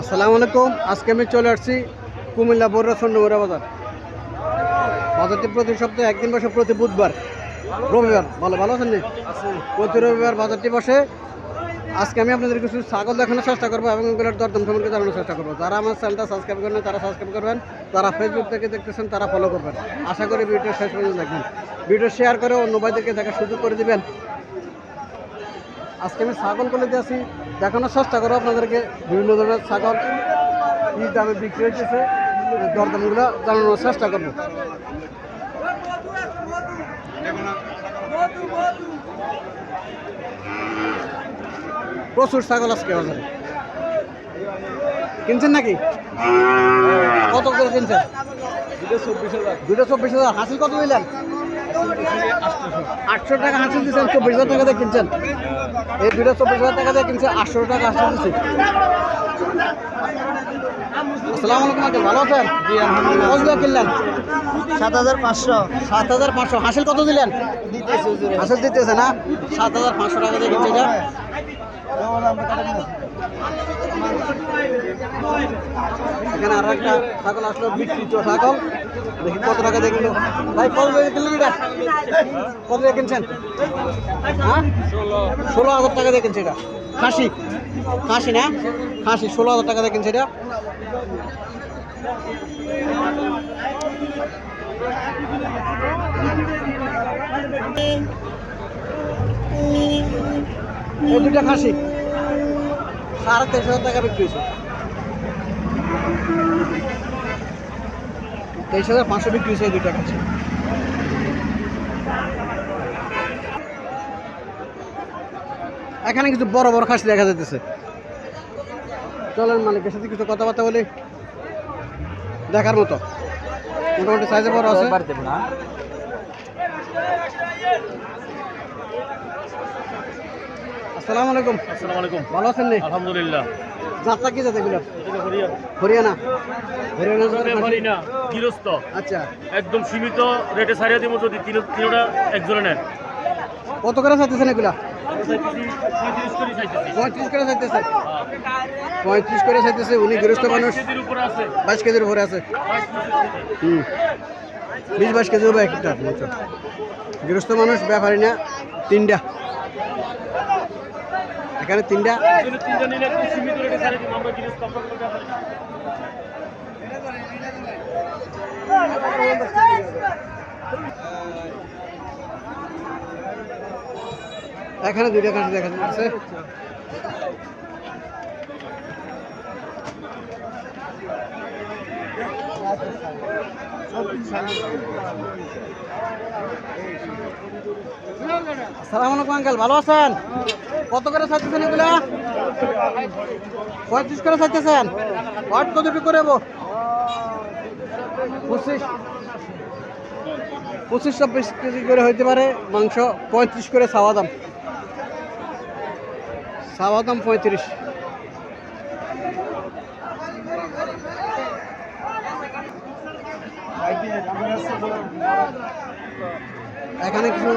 আসসালামু আলাইকুম। আজকে আমি চলে আসছি কুমিল্লা বড় চন্ডমুড়া বাজার। বাজারটি প্রতি সপ্তাহে একদিন বসে প্রতি বুধবার রবিবার। ভালো ভালো আছেন নি? প্রতি রবিবার বাজারটি বসে। আজকে আমি আপনাদের কিছু ছাগল দেখানোর চেষ্টা করব এবং এগুলোর দরদাম সম্পর্কে জানানোর চেষ্টা করব। যারা আমার চ্যানেলটা সাবস্ক্রাইব করেন তারা সাবস্ক্রাইব করবেন। যারা ফেসবুক থেকে দেখতেছেন তারা ফলো করবেন। আশা করি ভিডিও শেষ পর্যন্ত দেখবেন। ভিডিও শেয়ার করে অন্য ভাইদেরকে দেখার সুযোগ করে দিবেন। আজকে আমি ছাগল বলে দিয়েছি দেখানোর চেষ্টা করব আপনাদেরকে। বিভিন্ন ধরনের ছাগল কী দামে বিক্রি হইতেছে। দরদামগুলো জানানোর চেষ্টা করব। প্রচুর ছাগল আজকে বাজারে কিনছেন নাকি? কত করে কিনছেন? দুটো চব্বিশ হাজার। হাসিল কত দিলেন? আটশো টাকা হাসিল দিচ্ছেন চব্বিশ হাজার টাকা দিয়ে কিনছেন। এই দুটো চব্বিশ হাজার টাকা দিয়ে কিনছে আটশো টাকা হাসিল দিচ্ছি। আসসালামু আলাইকুম আঙ্কেল ভালো আছেন? কতগুলো কিনলেন? সাত হাজার পাঁচশো। সাত হাজার পাঁচশো। হাসিল কত দিলেন? হাসিল দিতেছে না? সাত হাজার পাঁচশো টাকা দিয়ে কিনছে এখানে আরও একটা ছাগল আসলো বিক্রিত ছাগল। দেখি কত টাকা দিয়ে ভাই, কত টাকা কিনলেন এটা? কত দিয়ে কিনছেন? হ্যাঁ? ষোলো হাজার টাকা দিয়ে কিনছে এটা। খাসি। খাসি না? খাসি, ষোলো হাজার টাকা দিয়ে কিনছে এটা। দুটা খাসি। সাড়ে তেইশ হাজার টাকা বিক্রি হয়েছে। তেইশ হাজার পাঁচশো বিক্রি হয়েছে দুটা খাসি এখানে কিছু বড় বড় খাসি দেখা যাইতেছে। চলেন মালিকের সাথে কিছু কথাবার্তা বলি। দেখার মতো। মোটামুটি সাইজে বড় আছে। আসসালামু আলাইকুম। আসসালামু আলাইকুম। ভালো আছেন নি? আলহামদুলিল্লাহ। যাত্রা কি যাতে হরিয়া হরিয়ানা। হরিয়ানা। গৃহস্থ আচ্ছা। একদম সীমিত রেটে সারিয়া দিব যদি তিন তিনটা একজনে নেন কত করে চাইতেছেন এগুলা? পঁয়ত্রিশ করে চাইতেছে। পঁয়ত্রিশ করে চাইতেছে? উনি গৃহস্থ মানুষ। কেজির বাইশ কেজির উপরে আছে। হুম। বিশ বাইশ কেজি হবে একটা গৃহস্থ মানুষ ব্যাপারী না তিনটা এখানে তিনটা কিন্তু তিনটা নিলে একদম সীমিত রেটে সারিয়ে দিব আমরা গৃহস্থ আপনার কোনো ব্যাপার তিনটা। এখানে দুইটা কাছে দেখা যাচ্ছে। সালাম আলাইকুম, আঙ্কেল। ভালো আছেন? কত করে চাইতেছেন এগুলা? পঁয়ত্রিশ করে চাইতেছেন? ওয়াট কতটুকু করে পঁচিশ। পঁচিশ চব্বিশ কেজি করে হইতে পারে মাংস। পঁয়ত্রিশ করে চাওয়া দাম। চাওয়া দাম পঁয়ত্রিশ। এখানে কিছু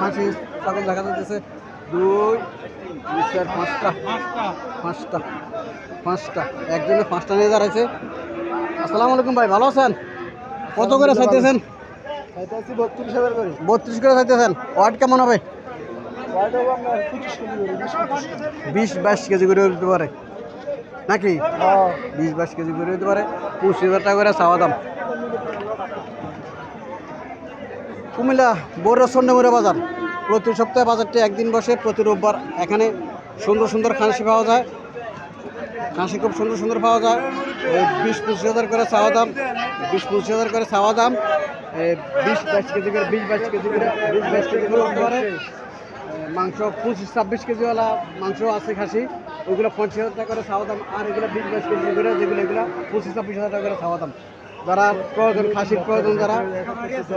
হাসি ছাগল দেখা যাচ্ছে। দুই চার পাঁচটা। পাঁচটা। পাঁচটা। একজনে পাঁচটা নিয়ে দাঁড়াইছে। আসসালামু আলাইকুম ভাই ভালো আছেন? কত করে চাইতেছেন? বত্রিশ হাজার করে। বত্রিশ করে চাইতেছেন। ওয়াট কেমন হবে? বিশ বাইশ কেজি করে হতে পারে। নাকি? বিশ বাইশ কেজি করে হতে পারে। পঁচিশ হাজার টাকা করে চাওয়া দাম। কুমিল্লা বড় সন্ধ্যেমুড়া বাজার। প্রতি সপ্তাহে বাজারটি একদিন বসে, প্রতি রোববার এখানে সুন্দর সুন্দর খাসি পাওয়া যায়। খাসি খুব সুন্দর সুন্দর পাওয়া যায়। বিশ পঁচিশ হাজার করে চাওয়া দাম, বিশ পঁচিশ হাজার করে চাওয়া দাম। বিশ বাইশ কেজি করে, বিশ বাইশ কেজি করে, বিশ বাইশ কেজি করে মাংস পঁচিশ ছাব্বিশ কেজিওয়ালা মাংস আছে খাসি। ওইগুলো পঞ্চাশ হাজার টাকা করে চাওয়া দাম, আর এগুলো বিশ বাইশ কেজি করে যেগুলো, এগুলো পঁচিশ ছাব্বিশ হাজার টাকা করে চাওয়া দাম। যারা প্রয়োজন খাসির প্রয়োজন যারা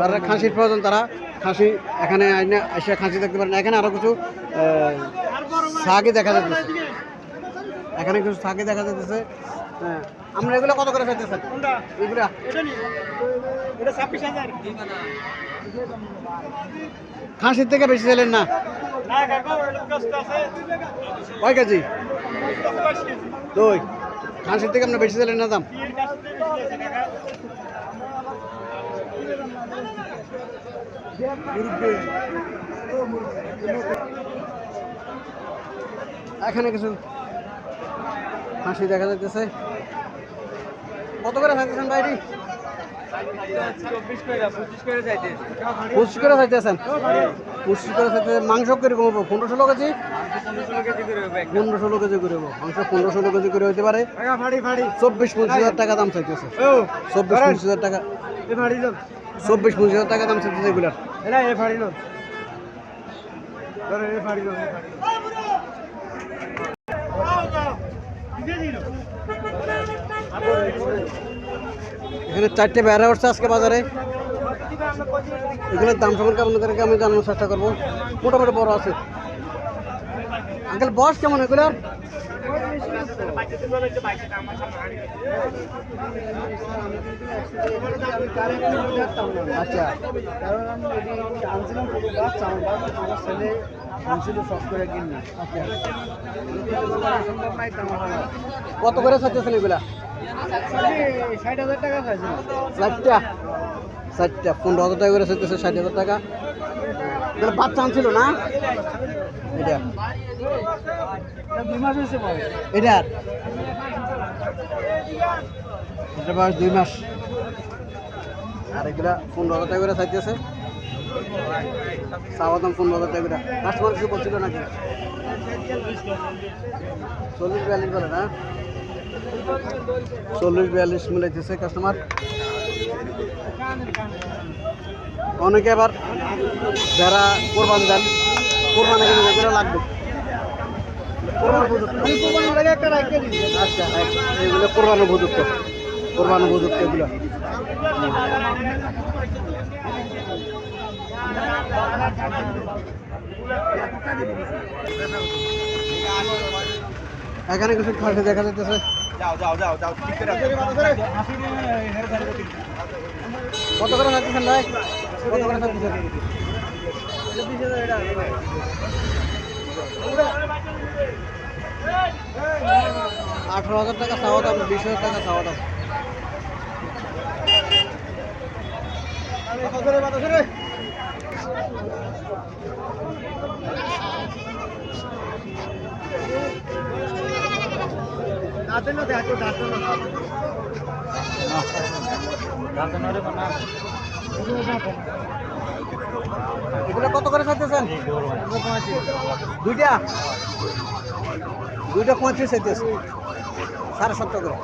যারা খাসির প্রয়োজন তারা খাসি এখানে এসে খাসি দেখতে পারেন। এখানে আরও কিছু শাকই দেখা যাচ্ছে। এখানে কিছু শাকই দেখা যাচ্ছে। হ্যাঁ আমরা এগুলো কত করে এটা খাসির থেকে বেশি চাইলেন না? কয় কেজি? দুই। খাসির থেকে আপনার বেশি চাইলেন না দাম? এখানে কিছু হাসি দেখা যাইতেছে। কত করে থাকতেছেন বাইরে পঁচিশ করে চাইতেছেন। পঁচিশ করে চাইতে মাংস কীরকম হব পনেরো ষোলো কেজি পনেরো ষোলো কেজি করে মাংস পনেরো ষোলো কেজি করে হতে পারে। চব্বিশ পঁচিশ হাজার টাকা দাম চাইতেছে। চব্বিশ পঁচিশ হাজার টাকা। চব্বিশ পঁচিশ হাজার টাকা দাম চাইতেছে এগুলার। এখানে চারটে বেড়া উঠছে আজকে বাজারে। এগুলোর দাম সম্পর্কে আপনাদেরকে আমি জানানোর চেষ্টা করব। মোটামুটি বড় আছে। আঙ্কেল বস কেমন এগুলোর আচ্ছা। কারণ আমি আনছিলাম ছোট বাচ্চা আমার বাচ্চা আমার ছেলে আনছিল সব করে কিনি আচ্ছা কত করে চাইতেছেন এগুলা? ষাট হাজার টাকা চাইছিল চারটা চারটা পনেরো হাজার টাকা করে চাইতেছে ষাট হাজার টাকা। এগুলো বাচ্চা আনছিল না? এটা। এটার এটা বয়স দুই মাস। আর এগুলা পনেরো হাজার টাকা চাইতেছে। চাওয়া দাম পনেরো হাজার টাকা কাস্টমার কিছু বলছিল নাকি? চল্লিশ বিয়াল্লিশ বলে না? চল্লিশ বিয়াল্লিশ মিলাইতেছে কাস্টমার অনেকে আবার যারা কোরবান দেন কোরবানি কিন্তু এগুলো লাগবে। আচ্ছা এগুলো কোরবান উপযুক্ত। কোরবান উপযুক্ত এগুলো। এখানে কিছু খাসি দেখা যাচ্ছে কত করে থাকতেছেন ভাই? কত করে থাকতেছেন আঠারো হাজার টাকা চাওয়া দাম বিশ হাজার টাকা চাওয়া দাম দাঁতে এগুলো কত করে চাইতেছেন? দুইটা? দুইটা পঁয়ত্রিশ চাইতেছে। সাড়ে সত্তর করে।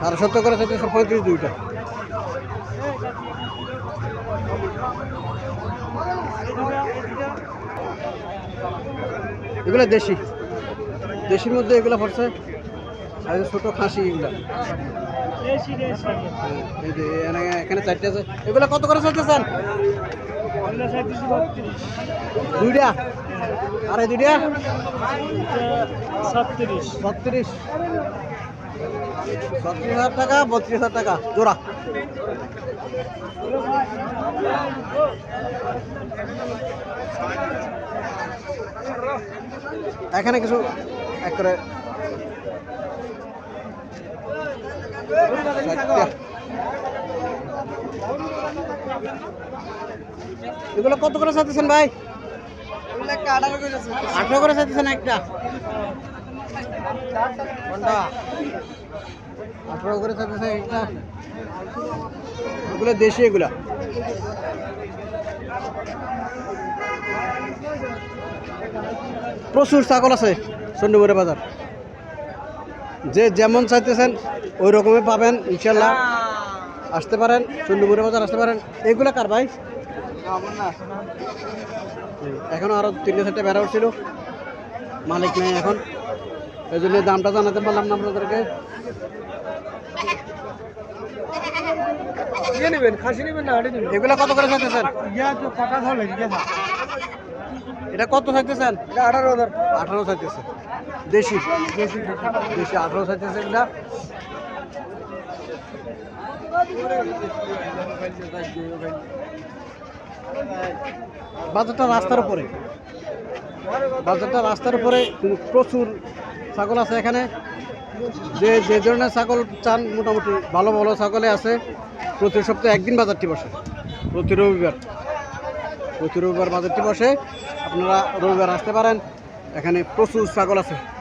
সাড়ে সত্তর করে চাইতেছে পঁয়ত্রিশ দুইটা। এগুলো দেশি। দেশির মধ্যে এগুলো পড়ছে আর ছোটো খাসি এগুলো। এখানে- চারটে আছে। এগুলো কত করে চাইতেছেন দুইটা? আর দুইটা? ছত্রিশ ছত্রিশ ছত্রিশ হাজার টাকা, বত্রিশ হাজার টাকা। জোড়া। এখানে কিছু এক করে চারটা। এগুলো কত করে চাইতেছেন ভাই? আঠারো করে চাইতেছেন একটা। আঠারো করে চাইতেছে একটা। এগুলো দেশি এগুলা। প্রচুর ছাগল আছে চন্ডীমুড়ে বাজার। যে যেমন চাইতেছেন, ওই রকমই পাবেন, ইনশাল্লাহ। আসতে পারেন চন্ডীমুড়ে বাজার আসতে পারেন। এগুলা কার ভাই? এখনও আরও তিনটে, চারটে বেড়া উঠছিল। মালিক নেই এখন। এই জন্য দামটা জানাতে পারলাম না আপনাদেরকে। ইয়ে নেবেন খাসি নেবেন না নেবেন? এগুলো কত করে চাইতেছেন? ইয়া তো কাটা ইয়া থা এটা কত চাইতেছেন? এটা আঠারো হাজার আঠারো চাইতেছে। দেশি? দেশি দেশি আঠারো চাইতেছে এগুলা বাজারটা রাস্তার উপরে। বাজারটা রাস্তার উপরে প্রচুর ছাগল আছে এখানে। যে যে ধরনের ছাগল চান, মোটামুটি ভালো ভালো ছাগলে আছে, প্রতি সপ্তাহে একদিন বাজারটি বসে। প্রতি রবিবার। প্রতি রবিবার বাজারটি বসে। আপনারা রবিবার আসতে পারেন। এখানে প্রচুর ছাগল আছে।